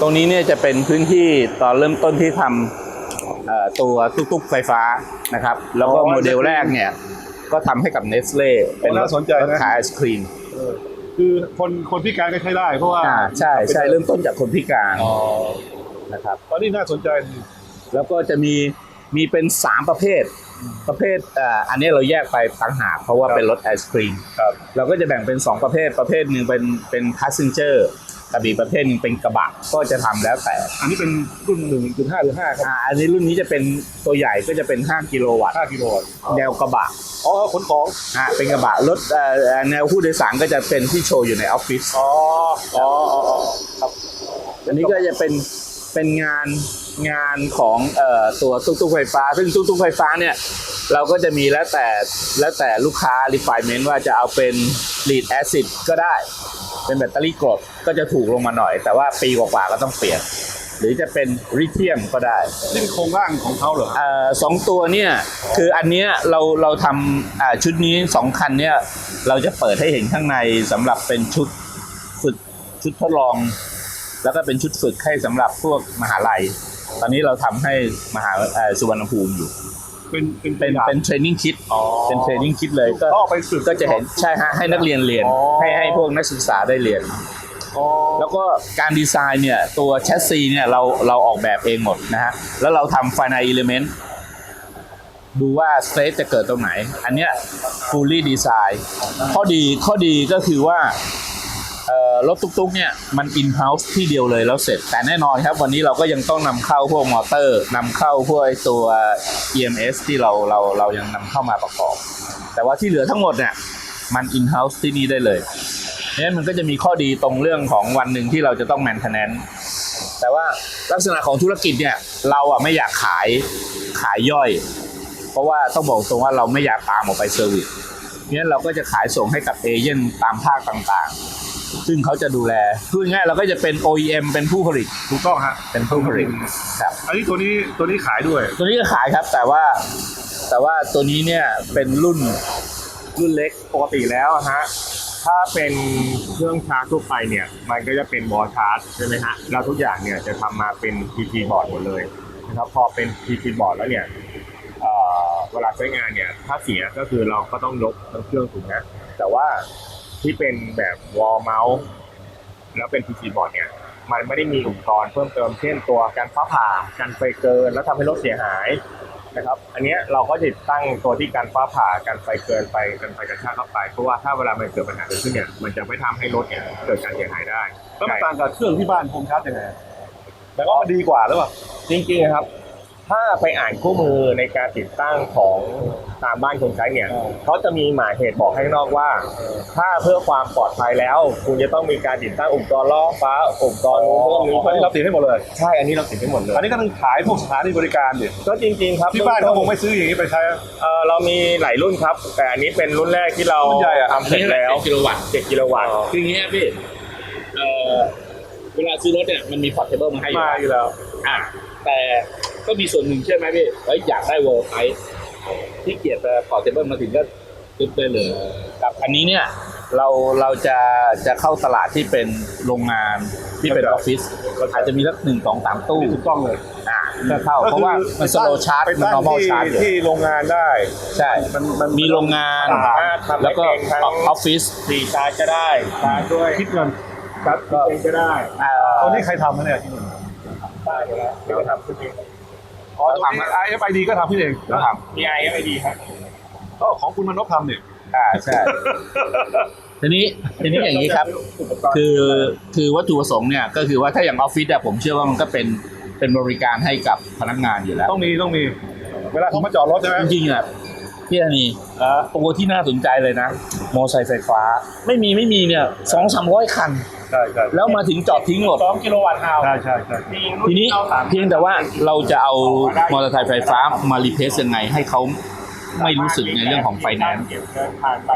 ตรงนี้เนี่ยจะเป็นพื้นที่ตอนเริ่มต้นที่ทำเอ่อตัวตุ๊กๆไฟฟ้านะครับ แล้วก็อ๋อโมเดลแรกเนี่ยก็ทำให้กับเนสเล่เป็นรถน่าสนใจนะรถขายไอศครีมเออคือคนคนพิการก็ใช้ได้ เพราะว่าอ่าใช่ใช่เริ่มต้นจากคนพิการอ๋อนะครับตอนนี้น่าสนใจ แล้วก็จะมีมีเป็น 3 ประเภทประเภทเอ่ออันนี้เราแยกไปต่างหากเพราะว่าครับเป็นรถไอศครีมครับเราก็จะแบ่งเป็น 2 ประเภทประเภทหนึ่งเป็นเป็น passenger กับอี กประเภทหนึ่งเป็นกระบะก็จะทำแล้วแต่อันนี้เป็นรุ่นหนึ่งจุดห้าหรือห้าครับอ่าอันนี้รุ่นนี้จะเป็นตัวใหญ่ก็จะเป็น 5 กิโลวัตต์ห้ากิโลวัตต์แนวกระบะอ๋อขนของอ่าเป็นกระบะรถเอ่อเอ่อแนวผู้โดยสารก็จะเป็นที่โชว์อยู่ในออฟฟิศ อ๋ออ๋ออ๋ออ๋อครับ อันนี้ก็จะเป็นเป็นงาน งานของเอ่อตัวตุ๊กๆไฟฟ้า ซึ่งตุ๊กๆไฟฟ้าเนี่ยเราก็จะมีแล้วแต่แล้วแต่ลูกค้า requirement ว่าจะเอาเป็น lead acid ก็ได้ เป็นแบตเตอรี่กรดก็จะถูกลงมาหน่อย แต่ว่าปีกว่าๆก็ต้องเปลี่ยน หรือจะเป็นริเทียมก็ได้ นี่เป็นโครงร่างของเขาเหรอ เอ่อสองตัวเนี่ยคืออันเนี้ยเราเราทำอ่าชุดนี้สองคันเนี่ยเราจะเปิดให้เห็นข้างในสำหรับเป็นชุดฝึกชุดทดลอง แล้วก็เป็นชุดฝึกให้สำหรับพวกมหาลัย ตอนนี้เราทำให้มหาเอ่อสุวรรณภูมิอยู่ เป็นเป็นเป็นเป็นเทรนนิ่งคิดอ๋อเป็นเทรนนิ่งคิดเลยก็ก็เอาไปฝึกก็จะเห็นใช่ฮะให้นักเรียนเรียนอ๋อให้ให้พวกนักศึกษาได้เรียนอ๋อแล้วก็การดีไซน์เนี่ยตัวแชสซีเนี่ยเราเราออกแบบเองหมดนะฮะแล้วเราทำ finite element ดูว่าสเตทจะเกิดตรงไหน อันเนี้ย fully design ข้อดีข้อดีก็คือว่าเอ่อ รถตุ๊กๆเนี่ยมัน in house ที่เดียวเลยแล้วเสร็จ แต่แน่นอนครับ วันนี้เราก็ยังต้องนำเข้าพวกมอเตอร์นำเข้าพวกไอ้ตัว EMS ที่เราเราเรายังนำเข้ามาประกอบ แต่ว่าที่เหลือทั้งหมดเนี่ยมัน in house ที่นี่ได้เลยเนี่ยมันก็จะมีข้อดีตรงเรื่องของวันหนึ่งที่เราจะต้อง maintenance แต่ว่าลักษณะของธุรกิจเนี่ยเราอะไม่อยากขายขายย่อย เพราะว่าต้องบอกตรงว่าเราไม่อยากตามออกไปเซอร์วิสเนี่ยเราก็จะขายส่งให้กับเอเย่นตามภาคต่างๆ ซึ่งเขาจะดูแลพูดง่ายๆเราก็จะเป็น OEM เป็นผู้ผลิตถูกต้องฮะเป็นผู้ผลิตครับ อันนี้ตัวนี้ตัวนี้ขายด้วย ตัวนี้ก็ขายครับแต่ว่าแต่ว่าตัวนี้เนี่ยเป็นรุ่นรุ่นเล็กปกติแล้วอะฮะ ถ้าเป็นเครื่องชาร์จทั่วไปเนี่ย มันก็จะเป็นบอร์ชาร์จใช่ไหมฮะ แล้วทุกอย่างเนี่ยจะทำมาเป็น PC บอร์ดหมดเลยนะครับ พอเป็น PC บอร์ดแล้วเนี่ยเอ่อเวลาใช้งานเนี่ย ถ้าเสียก็คือเราก็ต้องยกทั้งเครื่องถูกนะแต่ว่า ที่เป็นแบบวอลเมาส์แล้วเป็น PC บอร์ดเนี่ย มันไม่ได้มีอุปกรณ์เพิ่มเติมเช่นตัวการฟ้าผ่าการไฟเกิน แล้วทำให้รถเสียหายนะครับ อันเนี้ยเราก็จะตั้งตัวที่การฟ้าผ่าการไฟเกินไปกันไฟกระชากเข้าไป เพราะว่าถ้าเวลามันเกิดปัญหาเกิดขึ้นเนี่ย มันจะไม่ทำให้รถเนี่ยเกิดการเสียหายได้แล้วมันใช่ต่างกับเครื่องที่บ้านโฮมชาร์จยังไงแต่ว่ามันดีกว่าหรือเปล่า จริงๆนะครับ ถ้าไปอ่านคู่มือในการติดตั้งของตามบ้านคนใช้เนี่ยอ๋อเขาจะมีหมายเหตุบอกให้ข้างนอกว่า ถ้าเพื่อความปลอดภัยแล้ว คุณจะต้องมีการติดตั้งอุปกรณ์ล่อฟ้าอุปกรณ์นู้นพวกนี้อันนี้เราติดให้หมดเลย ใช่อันนี้เราติดให้หมดเลย อันนี้ก็ต้องขายพวกสถานีบริการดิก็จริงๆครับที่บ้านเขาคงไม่ซื้ออย่างนี้ไปใช้เออเรามีหลายรุ่นครับ แต่อันนี้เป็นรุ่นแรกที่เรารุ่นใหญ่อะ ทำเสร็จแล้ว7กิโลวัตต์7กิโลวัตต์คืออย่างเงี้ยพี่เอ่อเวลาซื้อรถเนี่ยมันมีพอร์ตเทเบิลมาให้อยู่มาแล้วอยู่แล้ว อะแต่ ก็มีส่วนหนึ่งใช่ไหมพี่เฮ้ยอยากได้เวอร์ไพที่เกียรติพอร์ตเทเบิลมาถึงก็ซื้อได้เลยกับอันนี้เนี่ยเราเราจะจะเข้าตลาดที่เป็นโรงงานที่เป็นอเข้าอใจฟฟิศอาจจะมีสักหนึ่งสองสามตู้ถูกต้องเลยอ่าก็เข้าเพราะว่ามันสโลชาร์จไปมันตั้ง normal ที่ชาร์จอยู่ที่โรงงานได้ ใช่มันมันมีโรงงานสามารถทำแล้วก็ได้เองทั้งออฟฟิศสีชาร์จก็ได้ชาร์จด้วยคิดเงินครับเองก็ได้เอ่ตออนนี้ใครทำนะเนี่ยที่นี่ได้อยู่แล้วเดี๋ยวทำขึ้นเอง อ๋อตอนนี้ RFID ก็ทำที่เองแล้วทมี IFID ครับก็ของคุณมนพทำเนี่ยำอ่าใช่ทีนี้ทีนี้อย่างนี้ครับ คือคือวัตถุประสงค์เนี่ยก็คือว่าถ้าอย่างออฟฟิศอะผมเชื่อว่ามันก็เป็นเป็นบริการให้กับพนักงานอยู่แล้วต้องมีต้องมี เวลาเขามาจอดรถใช่ไหมจริงๆอะพี่ธนีอ่าตัวที่น่าสนใจเลยนะมอไซค์ไฟฟ้า ไม่มีไม่มีเนี่ยสองสามร้อยคัน ใช่ใช่แล้วมาถึงจอดทิ้งหมด สองกิโลวัตต์ฮาวใช่ใช่ใช่ทีนี้เพียงแต่ว่าเราจะเอามอเตอร์ไซค์ไฟฟ้ามารีเพสยังไงให้เขาไม่รู้สึกในเรื่องของไฟแนนซ์ผ่านไป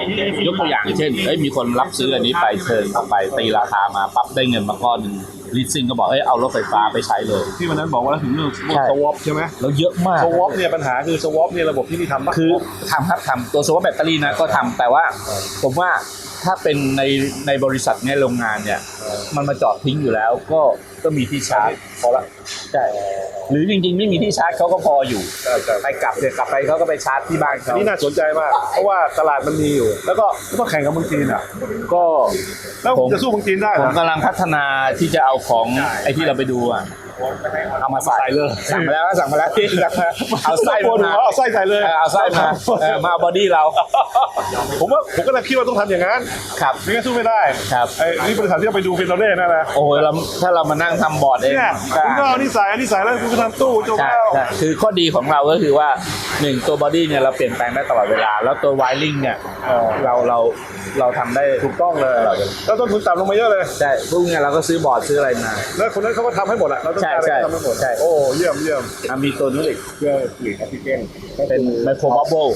ยกตัวอย่างเช่นเอ้ยมีคนรับซื้ออันนี้ไปเชิญเข้าไปตีราคามาปั๊บได้เงินมาก้อนหนึ่งลิสซิ่งก็บอกเอ้ยเอารถไฟฟ้าไปใช้เลย ที่วันนั้นบอกว่าถึงเรื่องใช่ สวอปใช่ไหมแล้วเยอะมาก สวอปเนี่ยปัญหาคือสวอปเนี่ยระบบที่นี่ทำปะ คือทำครับทำตัวโซลาร์แบตเตอรี่นะก็ทำแต่ว่าผมว่า ถ้าเป็นในในบริษัทเนี่ยโรงงานเนี่ย มันมาจอดทิ้งอยู่แล้วก็ก็มีที่ชาร์จพอละใช่หรือจริงๆไม่มีที่ชาร์จเขาก็พออยู่ใช่ใช่ไปกลับเนี่ยกลับไปเขาก็ไปชาร์จที่บ้านอันเขานี้น่าสนใจมาก เพราะว่าตลาดมันมีอยู่ แล้วก็ต้องแข่งกับเมืองจีนอะ ก็แล้วผมจะสู้เมืองจีนได้เหผรมอกำลังพัฒนาที่จะเอาของไอ้ที่เราไปดูอะ เอามาใส่ใส่เลยสั่งมาแล้วสั่งมาแล้วที่สั่งมาเอาไส้ปวดหัมาวเอาไส้ใส่เลยเออเอาไส้มาเออมาเอาบอดี้เรา ผมว่าผมก็เลยคิดว่าต้องทำอย่างนั้นครับไม่งั้นสู้ไม่ได้ครับไอ้นี่บริษัทที่เราไปดูฟินโนเล่นั่นแหละโอ้โหเราถ้าเรามานั่งทำบอร์ดเองเนี่ยก็คุณก็เอานี่ใส่อันนี้ใส่แล้วคุณก็ทำตู้จบใช่แล้วใช่คือข้อดีของเราก็คือว่าหนึ่งตัวบอดี้เนี่ยเราเปลี่ยนแปลงได้ตลอดเวลา แล้วตัวไวริงเนี่ยเอ่อเราเราเราทำได้ถูกต้องเลยตลอดวลาแล้วต้นทุนต่ำลงมาเยอะเลยใช่พวกเนี้เราก็ซื้อบอร์ดซื้ออะไรมาแล้วคนนั้นเขาก็ทำให้หมดอะเราต้องการอะไรใช่ก็ทำให้หมดใช่ โอ้เยี่ยมเยี่ยมอะมีตัวนู้นอีกเพื่อผลิตออกซิเจนเป็นไมโครบับเบิล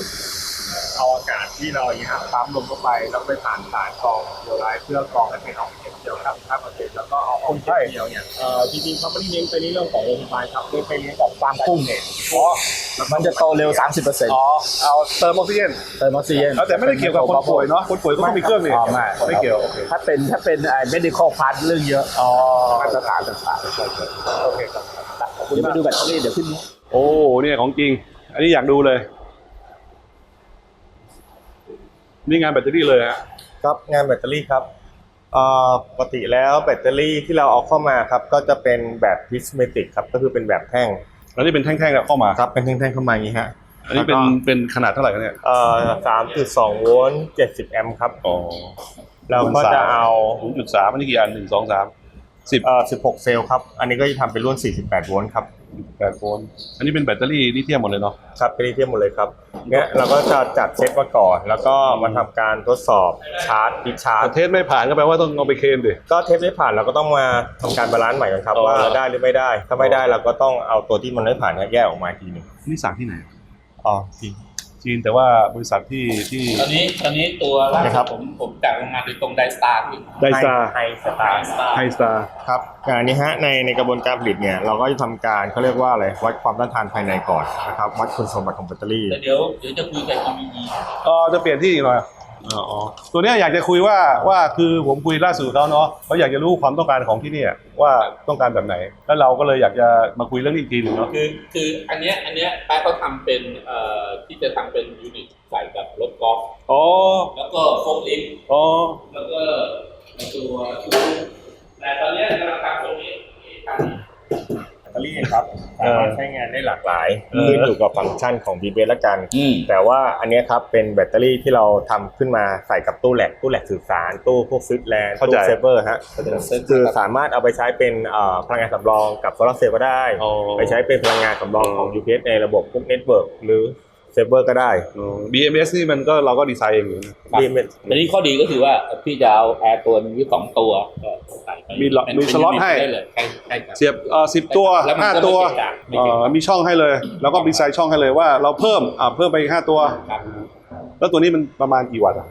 เอาอากาศที่เราอย่างเงี้ยครับปั๊มลมเข้าไปแล้วไปผ่านสารกรองเดียวไลท์เพื่อกรองให้เป็นออกซิเจนเดียวครับ5เปอร์เซ็นต์แล้วก็เอาออกซิเจนเดียวเนี่ยเอ่อจริงๆเขาไม่ได้เน้นไปในเรื่องของโรงพยาบาลครับเน้นไปเน้นกับฟาร์มกุ้งเนี่ยอ๋อมันจะโตเร็ว 30%อ๋อเอาเติมออกซิเจนเติมออกซิเจนเอาแต่ไม่ได้เกี่ยวกับคนป่วยเนาะคนป่วยก็ต้องมีเครื่องนี่อ๋อไม่ ไม่เกี่ยวโอเคถ้าเป็นถ้าเป็นไอ้ medical part เรื่องเยอะอ๋อมาตรฐานต่างๆโอเคครับเดี๋ยวไปดูแบตเตอรี่เดี๋ยวขึ้นนี้โอ้เนี่ยของจริง อันนี้อยากดูเลย นี่งานแบตเตอรี่เลยฮะครับงานแบตเตอรี่ครับเอ่อปกติแล้วแบตเตอรี่ที่เราเอาเข้ามาครับก็จะเป็นแบบพิสเมติกครับก็คือเป็นแบบแท่งแล้วนี่เป็นแท่งๆกับเข้ามาครับเป็นแท่งๆเข้ามาอย่างนี้ฮะอันนี้เป็นเป็นขนาดเท่าไหร่กันเนี่ยเอ่อสามจุดสองโวลต์เจ็ดสิบแอมป์ครับอ๋อเราก็จะเอาศูนย์จุดสามอันนี้กี่อันหนึ่งสองสามสิบเอ่อสิบหกเซลล์ครับ อันนี้ก็จะทำเป็นรุ่นสี่สิบแปดโวลต์ครับ แปดโวลต์อันนี้เป็นแบตเตอรี่ลิเธียมหมดเลยเนาะ ครับเป็นลิเธียมหมดเลยครับเนี่ยเราก็จะจัดเซตมาก่อน แล้วก็มาทำการทดสอบชาร์จดิชาร์จ เทสไม่ผ่านก็แปลว่าต้องเอาไปเคลมดิ ก็เทสไม่ผ่านเราก็ต้องมาทำการบาลานซ์ใหม่กันครับ อ๋อ ว่าได้หรือไม่ได้ ถ้าไม่ได้เราก็ต้องเอาตัวที่มันไม่ผ่านเนี่ยแยกออกมาอีกทีหนึ่งนี่สั่งที่ไหน อ๋อจริง จีนแต่ว่าบริษัทที่ที่ ตอนนี้ตอนนี้ตัวล่านะครัสุบดผมผมจากโรงงานโดยตรงไดสตาร์ที่ไดสตาร์ไฮสตาร์ ไฮสตาร์ครับงานนี้ฮะในในกระบวนการผลิตเนี่ยเราก็จะทำการเขาเรียกว่าอะไรวัดความต้านทานภายในก่อนนะครับวัดคุณสมบัติของแบตเตอรี่ แต่เดี๋ยวเดี๋ยวจะคุยกับ EVE ก็จะเปลี่ยนที่อีกหน่อย อ๋ออ๋อตัวเนี้ยอยากจะคุยว่าว่าคือผมคุยล่าสุดกับเขาเนาะเขาอยากจะรู้ความต้องการของที่เนี่ยว่าต้องการแบบไหน แล้วเราก็เลยอยากจะมาคุยเรื่องนี้อีกทีหนึ่งเนาะคือคืออันเนี้ยอันเนี้ยแป๊ะเขาทำเป็นเอ่อที่จะทำเป็นยูนิตใส่กับรถกอล์ฟอ๋อแล้วก็โฟล์ลิฟต์อ๋อแล้วก็ในตัวชูแต่ตอนเนี้ยกำลังทำตรงนี้ทำแบ ตเตอรี่ครับสามารถใช้งานได้หลากหลายเออขึ้นอยู่กับฟังก์ชันของ b b ละกันอืมแต่ว่าอันเนี้ยครับเป็นแบตเตอรี่ที่เราทำขึ้นมาใส่กับตู้แหลกตู้แหลกสื่อสาร ตู้พวกฟิตแลนด์เข้าตู้ใจเซฟเวอร์ฮะคือสามารถเอาไปใช้เป็นเอ่อพลังงานสำรองกับโซลาร์เซลล์ก็ได้อ๋อไปใช้เป็นพลังงานสำรองของ UPS ในระบบพวกเน็ตเวิร์กหรือ เซฟเวอร์ก็ได้อ๋อ BMS นี่มันก็เราก็ดีไซน์เองอยู่นะครับ BMS อันนี้ข้อดีก็คือว่าพี่จะเอาแอร์ตัวหนึงหรือสองตัวก็ใส่ไปมีล็อตเป็นมีสล็อตให้ได้เลยใช่ใช่ครับ เสียบเอ่อสิบตัวแล้วมันห้าก็ไม่ตัวเกะกะไม่เกะกะ เอ่อมีช่องให้เลย แล้วก็ดีไซน์ช่องให้เลยว่าเราเพิ่มอ่าเพิ่มไปอีกห้าตัว ครับแล้วตัวนี้มันประมาณกี่วัตต์อะ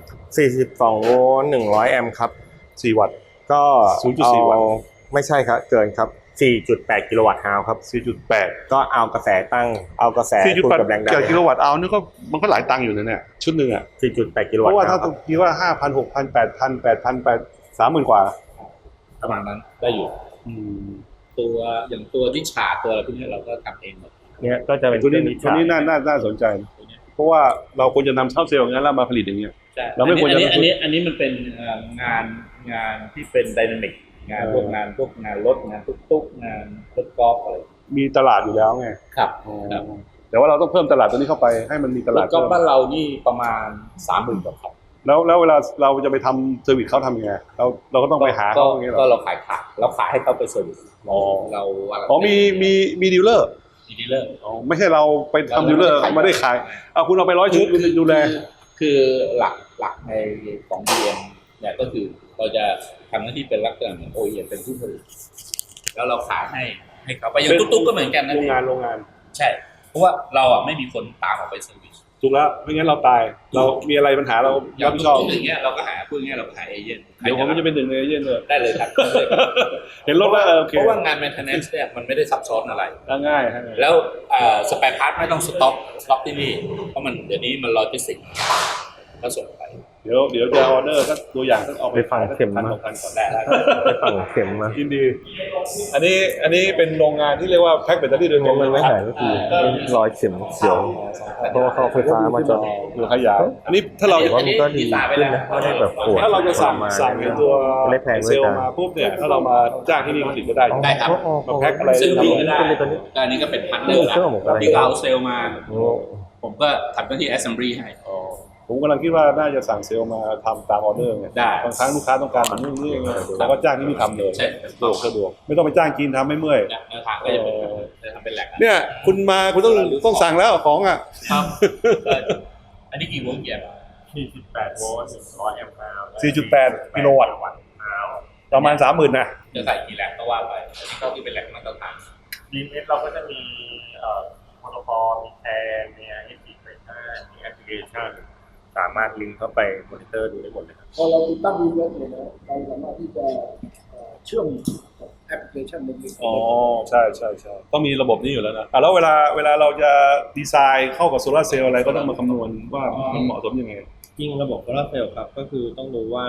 42โวลต์100 แอมป์ครับ สี่วัตต์ ก็0.4วัตต์ เอาไม่ใช่ครับ เกินครับ 4.8 กิโลวัตต์ฮาวครับสี่จุดแปดก็เอากระแสตั้งเอากระแสสี่จุดคูณแปดกับแรงดันกิโลวัตต์เอานี่ก็มันก็หลายตังค์อยู่นะเนี่ยชุดหนึ่งอะ4.8 กิโลเพวัตต์ราะว่าถ้าฮาวครับคิดว่าห้าพันหกพันแปดพันแปดพันแปดสามหมื่นกว่าประมาณนั้นได้อยู่อืมตัวอย่างตัวที่ฉาดตัวอะไรพวกนี้เราก็ทำเองหมดเนี่ยก็จะเป็นตัวนี้เครื่องตัวนี้ชาร์จน่าน่าน่าสนใจตัวเนี้ยเพราะว่าเราควรจะนำเข้าเซลล์อย่างนั้นแล้วมาผลิตอย่างเงี้ยใช่เราไม่ควรจะอันนี้ลงทุนอันนี้อันนี้มันเป็นเอ่องานงานที่เป็นไดนามิก งานเออพวกงานพวกงานรถงานตุ๊กๆงานรถกอล์ฟอะไรมีตลาดอยู่แล้วไงครับครับ แต่ว่าเราต้องเพิ่มตลาดตัวนี้เข้าไปให้มันมีตรลาถดกอล์ฟเพิ่มบ้านเรานี่ประมาณสามหมื่นกว่าคันแล้วแล้วเวลาเราจะไปทำเซอร์วิสเขาทำยังไงเราเราก็ต้องไปหาก็เขาอย่างเงี้ยเหรก็อเราขายขาดเราขายให้เขาไปเซอร์วิสอ๋อเราอะไรอ๋อมีมีมีดีลเลอร์ดีลเลอร์อ๋อไม่ใช่เราไปทำดีลเลอร์ไม่ได้ขายเอาคุณเอาไปร้อยชุดคุณดูแลคือคือหลักหลักในของเรียนเนี่ยก็คือเราจะ ทำหน้าที่เป็นลักษณะเหมือนโอเอเป็นผู้ผลิตแล้วเราขายให้ให้เขาไปอย่างเป็นตุ๊กๆก็เหมือนกันนะโรงงานโรงงาน ใช่ เพราะว่าเราอะไม่มีคนตามออกไปเซอร์วิสถูกแล้วไม่งั้นเราตาย เรามีอะไรปัญหาเราอย่ารับงผิดตุ๊ชอบกๆอย่างเงี้ยเราก็หาพูดง่ายๆเราก็หาเอเย่นเดี๋ยวผมก็จะเป็นหนึ่งในเอเย่นเลยได้เลยครับเห็นรถแล้วเออโอเคเพราะว่างาน maintenance เนี่ยมันไม่ได้ซับซ้อนอะไรง่ายฮะแล้วสเปรพาร์ทไม่ต้องสต็อกสต็อกที่นี่เพราะมันเดี๋ยวนี้มันโลจิสติก ก็ส่งไป เดี๋ยวเดี๋ยวจะออเดอร์สักตัวอย่างสักเอาไปไปฟังเข็มพันมาสองพันก่อนได้แล้วไปฝั่งเข็มมา ยินดี อันนี้อันนี้เป็นโรงงานที่เรียกว่าแพ็คแบตเตอรี่โดยตรงมันไม่หายก็คือรอยเข็มเขียว เพราะว่าเขาเอาไฟฟ้ามาเจาะหรือขยายอันนี้ถ้าเราแต่ว่ามันก็ดีขึ้นนะไม่ได้แบบปวดถ้าเราจะสั่งมาสั่งเป็นตัวไม่ได้แพงเซด้วยลกัล์นมาปุ๊บเนี่ยถ้าเรามาจ้างที่นี่ผลิตก็ได้ ได้ครับ มาแพ็คอะไร ซึ่งทำพี่อะไรก็ได้ตัวนี้ ก็อันนี้ก็เป็นพาร์ทเนอร์เครื่องหมกอะไรที่เขาเอาเซลล์มาโอ้ผมก็ทำหน้าที่ assembly ให้ อ๋อ ผมกำลังคิดว่าน่าจะสั่งเซลล์มาทำตามออเดอร์ไงได้บางครั้งลูกค้าต้องการแบบนี้นี่ไงแล้วก็จ้างที่นี่ทำเลยใช่ สะดวกสะดวกไม่ต้องไปจ้างกินทำไม่เมื่อยเนี่ยแนวทางก็จะเป็นจะทำเป็นแหลกเนี่ยคุณมาคุณต้องต้องสั่งแล้วของอะ ครับก็อันนี้กี่โวลต์เกียร์48โวลต์100แอมป์4.8กิโลวัตต์ประมาณสามหมื่นนะ จะใส่กี่แหลกก็ว่าไปอันนี้ก็คือเป็นแหลกมาตรฐาน DMS เราก็จะมีเอ่อโปรโตคอลมีแทนมี IP ไฟฟ้ามีแอปพลิเคชัน สามารถลิงก์เข้าไปมอนิเตอร์ดูได้หมดเลยครับพอเราติดตั้งวีเว็บเนี่ยนะเราสามารถที่จะเอ่อเชื่อมกับแอปพลิเคชันหนึ่งอ๋อใช่ใช่ใช่ต้องมีระบบนี้อยู่แล้วนะอะแล้วเวลาเวลาเราจะดีไซน์เข้ากับโซลาร์เซลล์อะไรก็ต้องมาคำนวณว่ามันเหมาะสมยังไงจริงระบบโซลาร์เซลล์ครับก็คือต้องรู้ว่า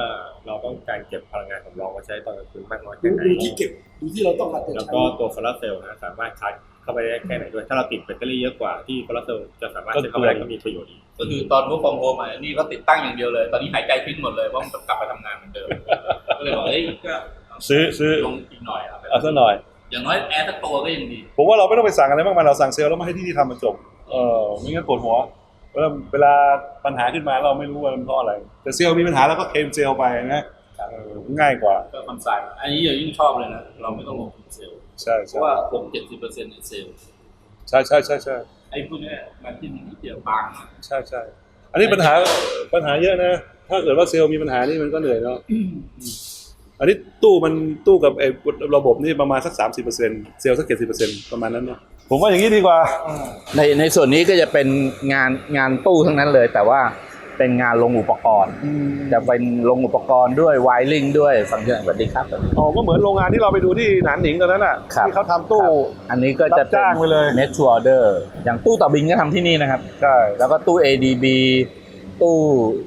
เราต้องการเก็บพลังงานของเรามาใช้ตอนกลางคืนมากน้อยดูแค่ไหนดูที่เก็บดูที่เราต้องการจะแล้วใช้ก็ตัวโซลาร์เซลล์นะสามารถชาร์จ เข้าไปได้แค่ไหนด้วย ถ้าเราติดแบตเตอรี่เยอะกว่าที่โซลาร์เซลล์จะสามารถก็จะเข้าไปได้ก็มีประโยชน์ดีก็คือตอนรู้ฟอร์มโฮมอะนี่ก็ติดตั้งอย่างเดียวเลย ตอนนี้หายใจทิ้งหมดเลยว่ามันกลับมาทำงานเหมือนเดิมก็เลยบอกเฮ้ยก็ซื้อซื้อลงอีกหน่อยอะเอาสักหน่อย อย่างน้อยแอร์สักตัวก็ยังดีผมว่าเราไม่ต้องไปสั่งอะไรมากมายเราสั่งเซลล์แล้วมาให้ที่นี่ทำมันจบเออไม่งั้นปวดหัวเวลาเวลาปัญหาขึ้นมาเราไม่รู้ว่ามันเพราะอะไร แต่เซลล์มีปัญหาแล้วก็เคลมเซลล์ไปนะเออง่ายกว่าก็คอนไซน์อันนี้อย่ายิ่งชอบเลยนะ เราไม่ต้องลงทุนเซลล์ ใช่เพใช่ราะว่าผมเจ็ดสิบเปอร์เซ็นต์ในเซลล์ใช่ใช่ใช่ใช่ไอ้พวกเนี้ยมันที่มีนิดเดียวบางอะใช่ใช่อันนี้ปัญหาปัญหาเยอะนะ ถ้าเกิดว่าเซลล์มีปัญหานี่มันก็เหนื่อยเนาะอันนี้ตู้มันตู้กับไอ้ระบบนี่ประมาณสักสามสิบเปอร์เซ็นต์เซลล์สักเจ็ดสิบเปอร์เซ็นต์ประมาณนั้นเนาะผมว่าอย่างนี้ดีกว่า ในในส่วนนี้ก็จะเป็นงานงานตู้ทั้งนั้นเลย แต่ว่า เป็นงานลงอุปกรณ์ จะเป็นลงอุปกรณ์ด้วยไวริงด้วยฟังเสียงสวัสดีครับ อ๋อก็เหมือนโรงงานที่เราไปดูที่หนานหนิงตอนนั้นอะครับ ที่เขาทำตู้ อันนี้ก็จะรับจ้างไปเลยเน็ตชัวร์เดอร์อย่างตู้ต่อบินก็ทำที่นี่นะครับ ใช่แล้วก็ตู้ ADB ตู้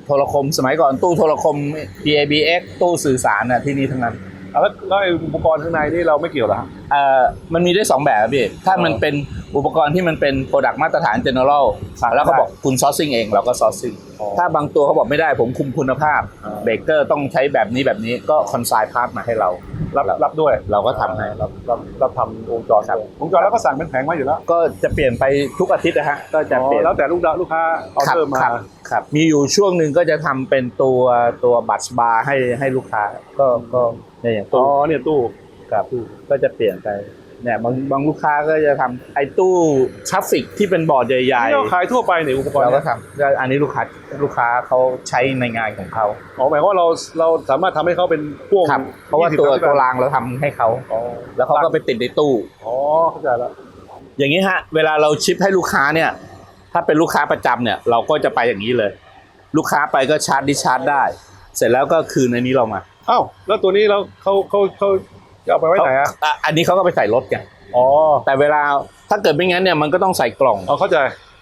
โทรคมสมัยก่อนตู้โทรคม DABX ตู้สื่อสารน่ะที่นี่ทั้งนั้นอะ แล้วแล้วไอ้อุปกรณ์ข้างในนี่เราไม่เกี่ยวเหรอฮะเอ่อมันมีได้สองแบบครับพี่ ถ้ามันเป็นอุปกรณ์ที่มันเป็นโปรดักต์มาตรฐาน general สั่งแล้วเขาได้บอกคุณซอร์ซิ่งเองเราก็ซอร์ซิ่งอ๋อ ถ้าบางตัวเขาบอกไม่ได้ผมคุมคุณภาพอ่า เบเกอร์ต้องใช้แบบนี้แบบนี้ก็คอนไซน์พาร์ทมาให้เรา รับรับด้วยเราก็ทำให้ รับรับรับทำวงจรครับวงจรแล้วก็สั่งเป็นแผงมาอยู่แล้วก็จะเปลี่ยนไปทุกอาทิตย์นะฮะก็จะอ๋อเปลี่ยนแล้วแต่ลูกดาลูกค้าเอาครับเพิ่มมา ครับครับมีอยู่ช่วงหนึ่งก็จะทำเป็นตัวตัวบัตรบาร์ให้ให้ลูกค้าก็ก็ เนี่ยอย่างอ๋อตู้เนี่ยตู้ครับก็จะเปลี่ยนไปเนี่ยบางบางลูกค้าก็จะทำไอ้ตู้ทราฟฟิกที่เป็นบอร์ดใหญ่ที่เราขายทั่วไปเนี่ยอุปกๆรณ์เราเนี่ก็ยทำก็อันนี้ลูกค้าลูกค้าเขาใช้ในงานของเขาอ๋อหมายความว่าเราเราสามารถทำให้เขาเป็นพ่วงครับเพราะว่า20ตัว30ตัวรางเราทำให้เขาอ๋อแล้วเขาก็ไปติดในตู้อ๋อเข้าใจแล้วอย่างนี้ฮะ เวลาเราชิปให้ลูกค้าเนี่ย ถ้าเป็นลูกค้าประจำเนี่ย เราก็จะไปอย่างนี้เลย ลูกค้าไปก็ชาร์จดิชาร์จได้ เสร็จแล้วก็คืนในนี้เรามา อ้าวแล้วตัวนี้เราเขาเขาเขาจะเอาไปไว้ไหนอะอะอันนี้เขาก็ไปใส่รถกันอ๋อแต่เวลาถ้าเกิดไม่งั้นเนี่ยมันก็ต้องใส่กล่องเอาเข้าใจ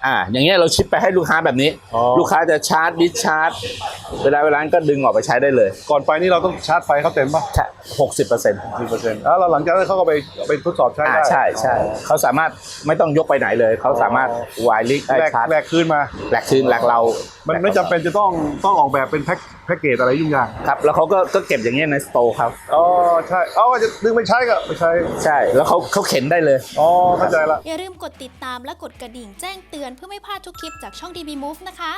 อ่า อย่างเงี้ยเราชิปไปให้ลูกค้าแบบนี้ อ๋อ ลูกค้าจะชาร์จดิชาร์จ เวลาเวลานั้นก็ดึงออกไปใช้ได้เลยก่อนไปนี่เราต้องชาร์จไฟเขาเต็มป่ะแค่หกสิบเปอร์เซ็นต์สิบเปอร์เซ็นต์แล้วเราหลังจากนั้นเขาก็ไปไปทดสอบใช้อ่าได้ใช่ใช่เขาสามารถไม่ต้องยกไปไหนเลย เขาสามารถวายลิกแลกชาร์จแลกคืนมา แหลกคืนแหลกเรามันไม่จำเป็นจะต้องต้องออกแบบเป็นแพ็คแพ็กเกจอะไรยุ่งยากครับ แล้วเขาก็ก็เก็บอย่างเงี้ยในสโตร์ครับ อ๋อใช่เอาว่าจะดึงไปใช้ก็ไปใช้ใช่ แล้วเขาเขาเข็นได้เลย อ๋อเข้าใจละ อย่าลืมกดติดตามและกดกระดิ่งแจ้งเตือนเพื่อไม่พลาดทุกคลิปจากช่อง DB Move นะคะ